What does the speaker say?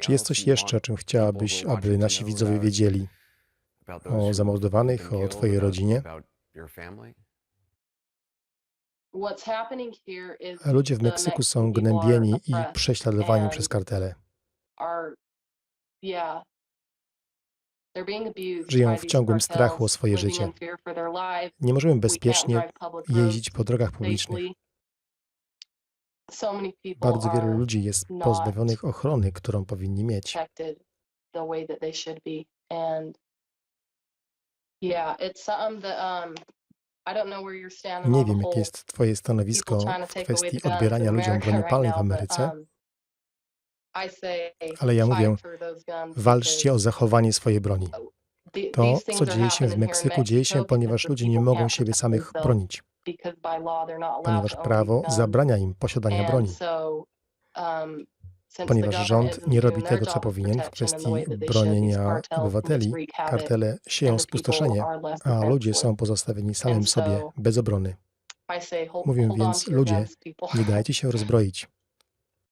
Czy jest coś jeszcze, o czym chciałabyś, aby nasi widzowie wiedzieli? O zamordowanych, o twojej rodzinie? Ludzie w Meksyku są gnębieni i prześladowani przez kartele. Żyją w ciągłym strachu o swoje życie. Nie możemy bezpiecznie jeździć po drogach publicznych. Bardzo wielu ludzi jest pozbawionych ochrony, którą powinni mieć. Nie wiem, jakie jest Twoje stanowisko w kwestii odbierania ludziom broni palnej w Ameryce, ale ja mówię, walczcie o zachowanie swojej broni. To, co dzieje się w Meksyku, dzieje się, ponieważ ludzie nie mogą siebie samych bronić, ponieważ prawo zabrania im posiadania broni. Ponieważ rząd nie robi tego, co powinien w kwestii bronienia obywateli, kartele sieją spustoszenie, a ludzie są pozostawieni samym sobie bez obrony. Mówię więc, ludzie, nie dajcie się rozbroić.